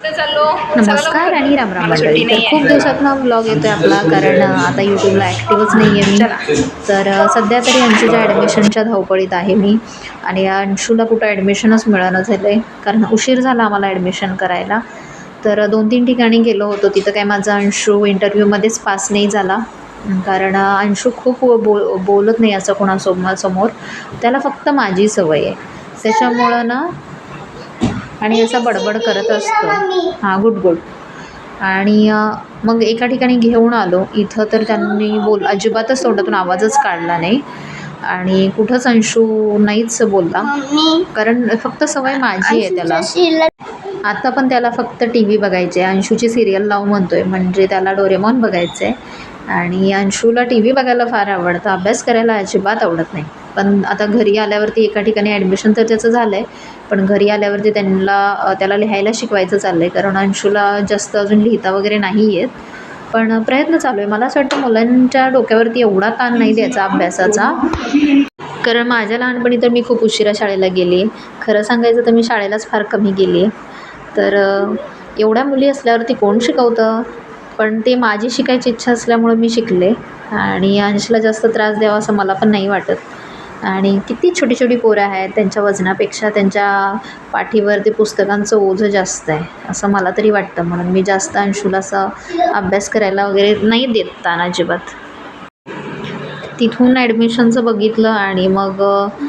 नमस्कार आणि राम राम मला सुट्टी मंडळी तर खूप आहे. दिवसातनं व्लॉग येतोय आपला कारण आता यूट्यूबला ॲक्टिव्हच नाही आहे मी. तर सध्या तरी अंशूच्या ॲडमिशनच्या धावपळीत आहे मी. आणि अंशूला कुठं ॲडमिशनच मिळणं झालं आहे कारण उशीर झाला आम्हाला ॲडमिशन करायला. तर दोन तीन ठिकाणी गेलो होतो तिथं काय माझा अंशू इंटरव्ह्यूमध्येच पास नाही झाला. कारण अंशू खूप बो बोलत नाही असं कोणासमोर. समोर त्याला फक्त माझी सवय आहे. त्याच्यामुळं ना आणि असा बडबड करत असतो. हां गुड गुड आणि मग एका ठिकाणी घेऊन आलो. इथं तर त्यांनी बोल अजिबातच तोंडातून आवाजच काढला नाही. आणि कुठंच अंशू नाहीच बोलला. कारण फक्त सवय माझी आहे त्याला. आता पण त्याला फक्त टी व्ही बघायचे आहे अंशूची सिरियल लाव म्हणतोय. म्हणजे त्याला डोरेमॉन बघायचं आहे आणि अंशूला टी व्ही बघायला फार आवडतं. अभ्यास करायला अजिबात आवडत नाही. पण आता घरी आल्यावरती एका ठिकाणी ॲडमिशन तर त्याचं झालं आहे पण घरी आल्यावरती त्यांना त्याला लिहायला शिकवायचं चाललं आहे कारण अंशूला जास्त अजून लिहिता वगैरे नाही येत. पण प्रयत्न चालू आहे मला असं वाटतं मुलांच्या डोक्यावरती एवढा ताण नाही द्यायचा अभ्यासाचा. कारण माझ्या लहानपणी तर मी खूप उशिरा शाळेला गेली. खरं सांगायचं तर मी शाळेलाच फार कमी गेली. आहे तर एवढ्या मुली असल्यावरती कोण शिकवतं? पण ते माझी शिकायची इच्छा असल्यामुळं मी शिकले. आणि अंशला जास्त त्रास द्यावा असं मला पण नाही वाटत. आणि किती छोटी छोटी पोरं आहेत त्यांच्या वजनापेक्षा त्यांच्या पाठीवर ते पुस्तकांचं ओझं जास्त आहे असं मला तरी वाटतं. म्हणून मी जास्त अंशूला असं अभ्यास करायला वगैरे नाही देत ताण अजिबात. तिथून ॲडमिशनचं बघितलं आणि मग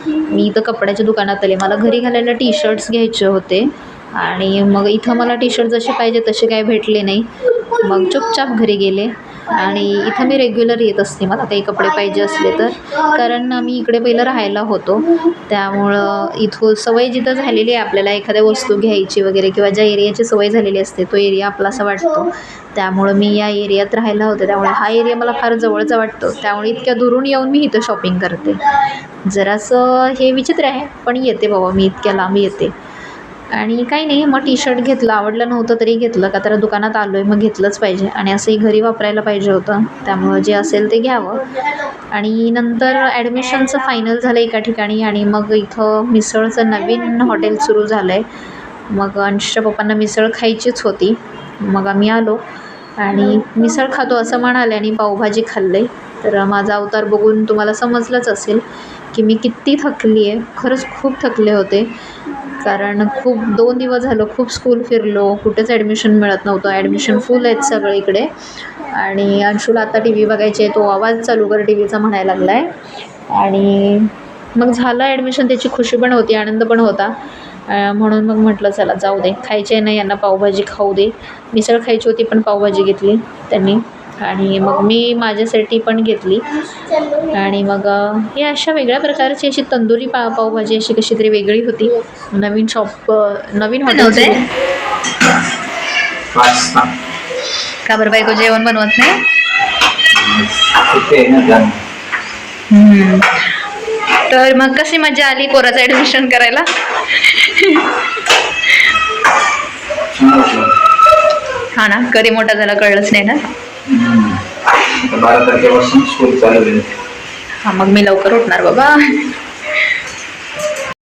मी इथं कपड्याच्या दुकानात आले. मला घरी घालायला टी शर्ट्स घ्यायचे होते आणि मग इथं मला टी शर्ट जसे पाहिजे तसे काय भेटले नाही. मग चुपचाप घरी गेले. आणि इथं मी रेग्युलर येत असते मला काही कपडे पाहिजे असले तर. कारण मी इकडे पहिलं राहायला होतो. त्यामुळं इथून सवय जिथं झालेली आहे आपल्याला एखाद्या वस्तू घ्यायची वगैरे किंवा ज्या एरियाची सवय झालेली असते तो एरिया आपला असा वाटतो. त्यामुळं मी या एरियात राहायला होते. त्यामुळे हा एरिया मला फार जवळचा वाटतो. त्यामुळे इतक्या दुरून येऊन मी इथं शॉपिंग करते. जरासं हे विचित्र आहे पण येते बाबा मी इतक्या लांब येते. आणि काही नाही मग टी शर्ट घेतलं आवडलं नव्हतं तरी घेतलं का तर दुकानात आलो आहे मग घेतलंच पाहिजे. आणि असंही घरी वापरायला पाहिजे होतं. त्यामुळं जे असेल ते घ्यावं. आणि नंतर ॲडमिशनचं फायनल झालं एका ठिकाणी आणि मग इथं मिसळचं नवीन हॉटेल सुरू झालं आहे मग अंशच्या पप्पांना मिसळ खायचीच होती. मग आम्ही आलो आणि मिसळ खातो असं म्हणाले आणि पावभाजी खाल्ले. तर माझा अवतार बघून तुम्हाला समजलंच असेल की मी किती थकली आहे खरंच खूप थकले होते. कारण खूप दोन दिवस झालं खूप स्कूल फिरलो कुठेच ॲडमिशन मिळत नव्हतं ॲडमिशन फुल आहेत सगळे इकडे. आणि अंशूला आता टी व्ही बघायची आहे तो आवाज चालू कर टी व्हीचा म्हणायला लागला आहे आणि मग झालं ॲडमिशन त्याची खुशी पण होती आनंद पण होता. म्हणून मग म्हटलं चला जाऊ दे. खायचे नाही यांना पावभाजी खाऊ दे. मिसळ खायची होती पण पावभाजी घेतली त्यांनी. आणि मग मी माझ्यासाठी पण घेतली. आणि मग ही अशा वेगळ्या प्रकारची अशी तंदुरी पा पावभाजी अशी कशी तरी वेगळी होती. नवीन शॉप नवीन पास्ता का बरं बायको जेवण बनवत नाही. तर मग कशी मजा आली पोराचं ॲडमिशन करायला. हा ना कधी मोठा झाला कळलंच नाही ना? बारा तारखेपासून स्कूल चालू आहे. हा मग मी लवकर उठणार बाबा.